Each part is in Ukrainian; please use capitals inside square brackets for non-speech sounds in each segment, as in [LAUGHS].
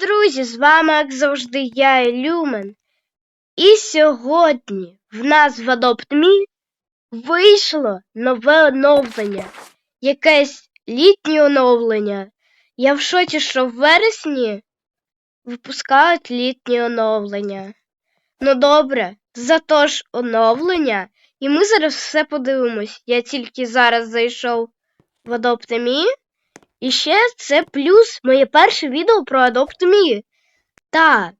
друзі! З вами, як завжди, я Люмен. І сьогодні в нас в Adopt.me вийшло нове оновлення. Якесь літнє оновлення. Я в шоці, що в вересні випускають літнє оновлення. Ну добре, зато ж оновлення. І ми зараз все подивимось. Я тільки зараз зайшов в Adopt.me. І ще це плюс моє перше відео про Adopt.me. Так.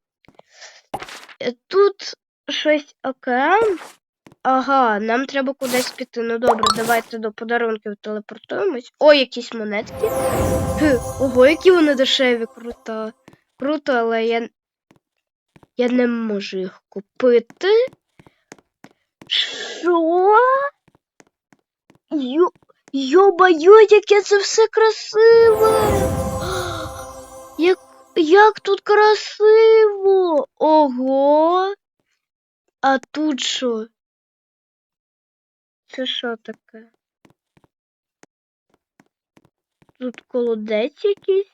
Е, Тут щось океан. Ага, нам треба кудись піти. Ну добре, давайте до подарунків телепортуємось. О, якісь монетки. Хе, ого, які вони дешеві, круто. Круто, але я. Я не можу їх купити. Що? Ю... Йо-баю, яке це все красиве! Як, як тут красиво! Ого! А тут що? Це що таке? Тут колодець якийсь?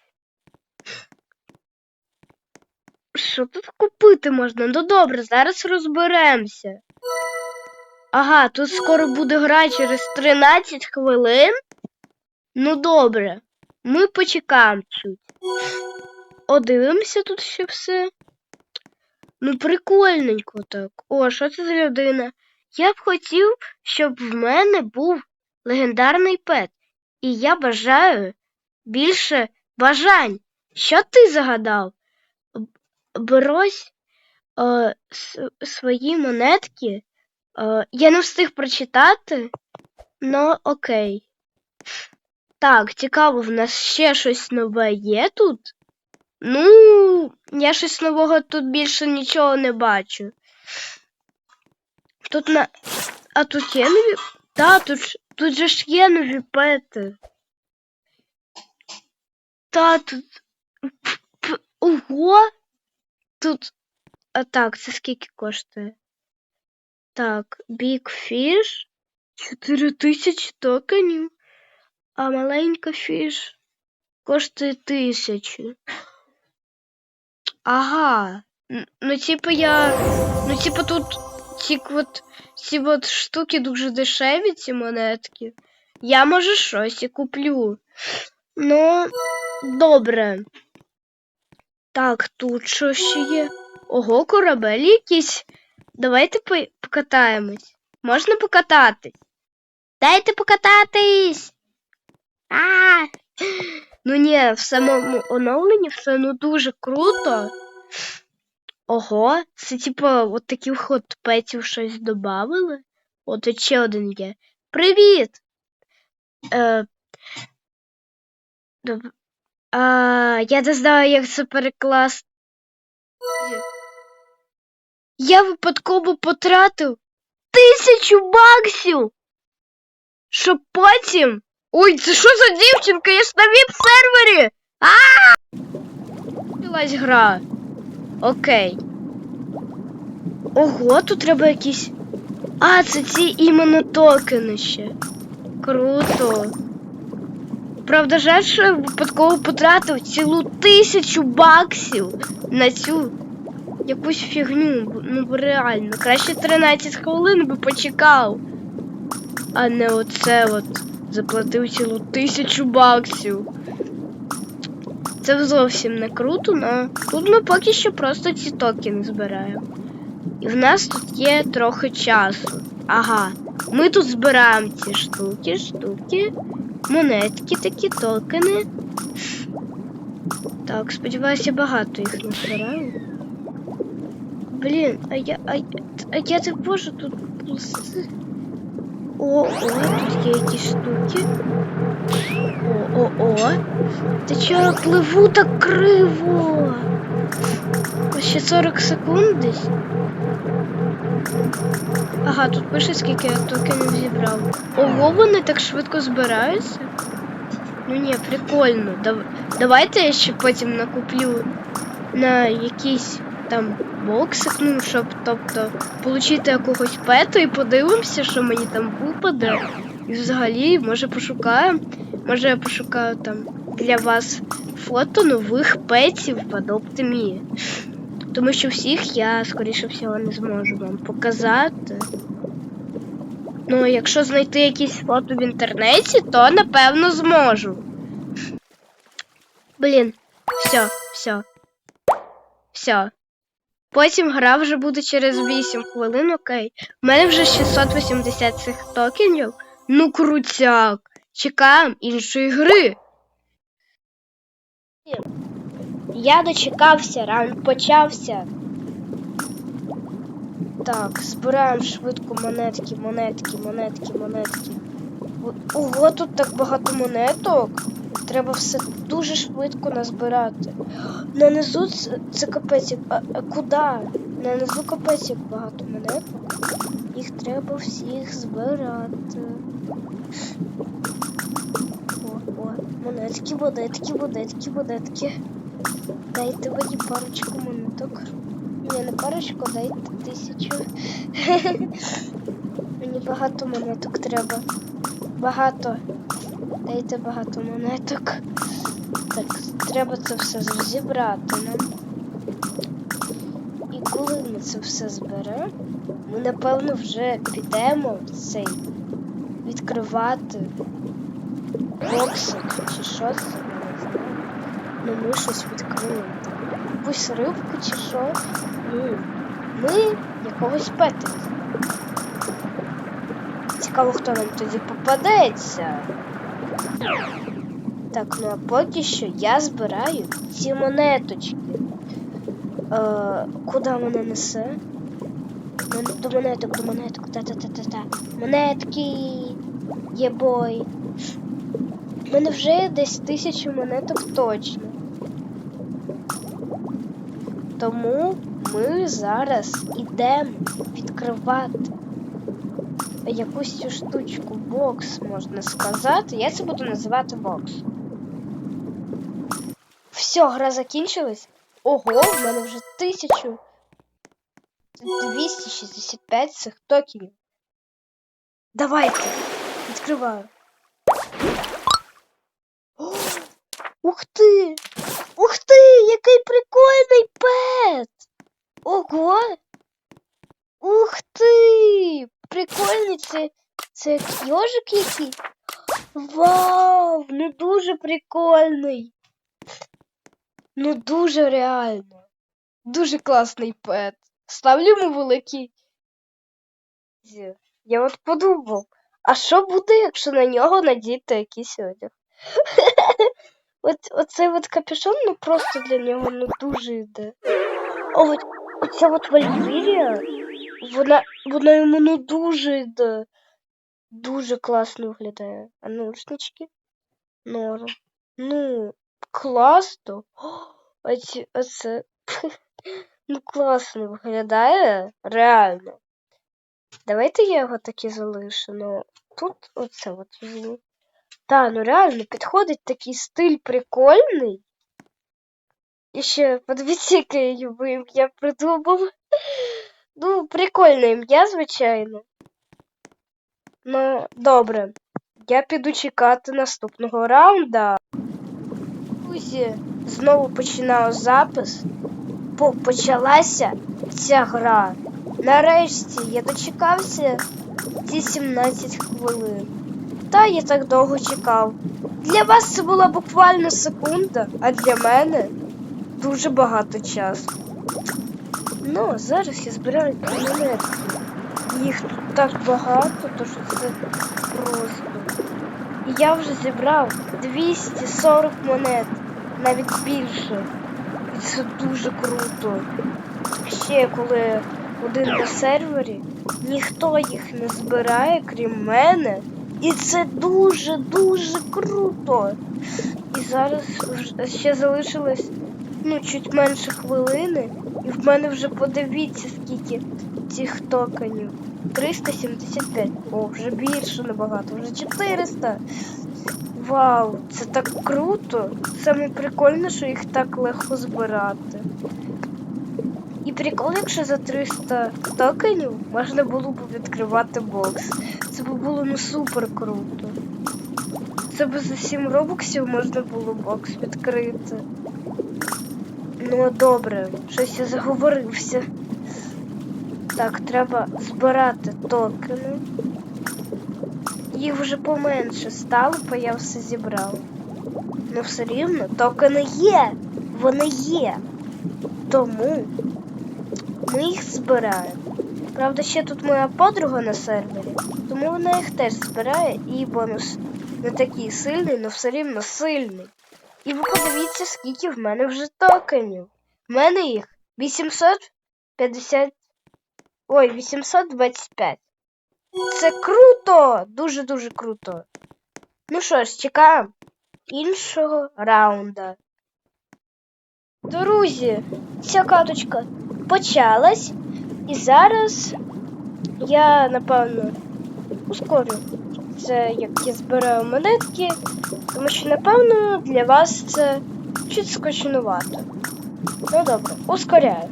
Що тут купити можна? Ну добре, зараз розберемося. Ага, тут скоро буде гра через 13 хвилин. Ну добре, ми почекаємо чуть. Одивимося тут ще все. Ну, прикольненько так. О, що це за людина? Я б хотів, щоб в мене був легендарний пет. І я бажаю більше бажань. Що ти загадав? Брось е, свої монетки. Е, я не встиг прочитати, ну окей. Так, цікаво, в нас ще щось нове є тут? Ну, я щось нового тут більше нічого не бачу. Тут на. А тут є нові. Та, тут, тут же ж є нові пети. Та тут. Ого! Тут. А так, це скільки коштує? Так, Big Fish 4000 токенів, а маленька фіш коштує 1000. Ага. Ну, типу, я. Ну, типу, тут ці от, ці от штуки дуже дешеві, ці монетки. Я, може, щось і куплю. Ну, добре. Так, тут що ще є? Ого, корабель якийсь. Давайте покатаємось. Можна покататись? Дайте покататись. А! Ну ні, в самому оновленні все ну дуже круто. Ого, це типу от таких от петів щось додавали. От ще один є. Привіт! Е, доб... а, я не знаю, як це перекласти. Я випадково потратив тисячу баксів. Щоб потім. Ой, це що за дівчинка? Я ж на віп-сервері! А! Почалась гра. Окей. Ого, тут треба якісь. А, це ці іменно токени ще. Круто. Правда, жаль, що я випадково потратив цілу тисячу баксів на цю якусь фігню. Ну, реально. Краще 13 хвилин би почекав. А не оце от. Заплатив цілу тисячу баксів. Це зовсім не круто, але тут ми поки що просто ці токени збираємо. І в нас тут є трохи часу. Ага. Ми тут збираємо ці штуки, штуки, монетки, такі токени. Так, сподіваюся, багато їх назбираю. Блін, а я. А, а я так можу тут. О, о, тут є якісь штуки. О, о, о. Та чого я пливу так криво? Ось Ще 40 секунд десь. Ага, тут пише, скільки я токенів зібрав. Ого, вони так швидко збираються. Ну ні, прикольно. Дав... Давайте я ще потім накуплю на якийсь там боксик, ну, щоб, тобто, отримати якогось пета і подивимося, що мені там випаде. І взагалі, може пошукаємо. Може я пошукаю там для вас фото нових петів в Adopt.me. Тому що всіх я, скоріше всього, не зможу вам показати. Ну, якщо знайти якісь фото в інтернеті, то напевно зможу. Блін, все, все. Все. Потім гра вже буде через 8 хвилин, окей. У мене вже 680 цих токенів. Ну, крутяк. Чекаємо іншої гри. Я дочекався, раунд почався. Так, збираємо швидко монетки, монетки, монетки, монетки. Ого, тут так багато монеток. Треба все дуже швидко назбирати. Нанизу це, це капець. А, а куди? Нанизу капець як багато монеток. Їх треба всіх збирати. О, о, монетки, монетки, монетки, монетки. Дайте мені парочку монеток. Ні, не парочку, дайте тисячу. [LAUGHS] Мені багато монеток треба. Багато. Дайте багато монеток. Так, треба це все зібрати нам. І коли ми це все зберемо, ми напевно вже підемо в цей відкривати боксик чи що це, я. Ну ми щось відкрили. Якусь рибку чи що. Ну, ми якогось пета. Цікаво, хто нам тоді попадеться. Так, ну а поки що я збираю ці монеточки. Е, куди мене несе? До монеток, до монеток, та-та-та-та-та. Монетки! Єбой. У мене вже десь тисячу монеток точно. Тому ми зараз ідемо відкривати якусь цю штучку бокс, можна сказати. Я це буду називати бокс. Все, гра закінчилась. Ого, в мене вже 1265 цих токенів. Давайте, відкриваю. О, ух ти! Ух ти! Який прикольний пет! Ого! Ух ти! Прикольний це. Це йожик який. Вау! Ну дуже прикольний. Ну дуже реально. Дуже класний пет. Ставлю йому великий. Я от подумав, а що буде, якщо на нього надіти якийсь одяг? [LAUGHS] От оцей от капюшон, ну просто для нього ну дуже йде. О, оця от Валькірія, вона, вона йому ну дуже. Дуже класно виглядає. А наушнички? Норм. Ну, класно. О, Оці, оце. [LAUGHS] Ну, класно виглядає. Реально. Давайте я його таки залишу. Ну, тут оце от візьму. Та, ну реально підходить такий стиль прикольний. І ще подивіться, яке я придумав. Ну, прикольне ім'я, звичайно. Ну, добре. Я піду чекати наступного раунда. Друзі, знову починаю запис. Бо почалася ця гра. Нарешті я дочекався ці 17 хвилин. Та я так довго чекав. Для вас це була буквально секунда, а для мене дуже багато часу. Ну, зараз я збираю монетки. Їх тут так багато, то що це просто. І я вже зібрав 240 монет, навіть більше. І це дуже круто. Ще коли один на сервері, ніхто їх не збирає, крім мене. І це дуже-дуже круто. І зараз ще залишилось ну, чуть менше хвилини. І в мене вже подивіться, скільки цих токенів. 375. О, вже більше набагато, вже 400. Вау, це так круто. Саме прикольне, що їх так легко збирати. І прикол, якщо за 300 токенів можна було б відкривати бокс. Це б було ну супер круто. це б за 7 робоксів можна було бокс відкрити. Ну, добре, щось я заговорився. Так, треба збирати токени. Їх вже поменше стало, бо я все зібрав. Ну все рівно токени є. Вони є. Тому ми їх збираємо. Правда, ще тут моя подруга на сервері, тому вона їх теж збирає і бонус не такий сильний, але все рівно сильний. І ви подивіться, скільки в мене вже токенів. В мене їх 850. Ой, 825. Це круто! Дуже-дуже круто. Ну що ж, чекаємо іншого раунда. Друзі, ця каточка почалась. І зараз я, напевно, ускорю це, як я збираю монетки, тому що, напевно, для вас це чуть скочнувато. Ну добре, ускоряю.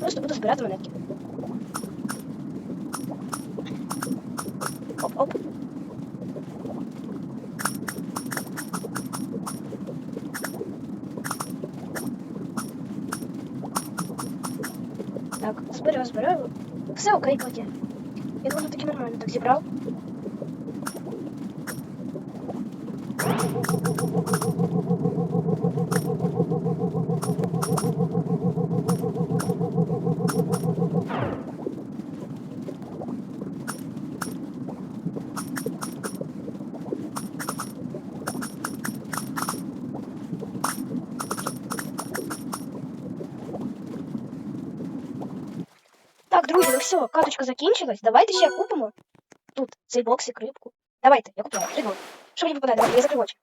Просто буду збирати монетки. Оп-оп. Так, збираю, збираю. Все окей, Катя. Я думаю, таки нормально так зібрав. Все, каточка закінчилась. Давайте ще купимо. Тут цей боксик, рибку. Давайте, я купляю. Придумай. Що мені випадає? Давайте, я закрив очі.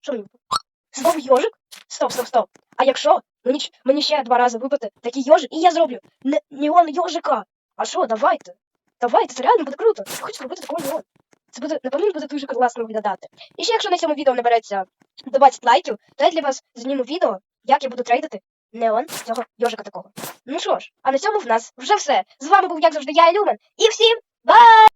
Що мені випадає? Знову йожик? Стоп, стоп, стоп. А якщо мені, мені ще два рази випаде такий йожик, і я зроблю не, неон йожика. А що, давайте. Давайте, це реально буде круто. Я хочу зробити такий неон. Це буде, напевно, буде дуже класно виглядати. І ще якщо на цьому відео набереться 20 лайків, то я для вас зніму відео, як я буду трейдити неон цього йожика такого. Ну що ж, а на цьому в нас вже все. З вами був, як завжди, я Люмен. І всім бай!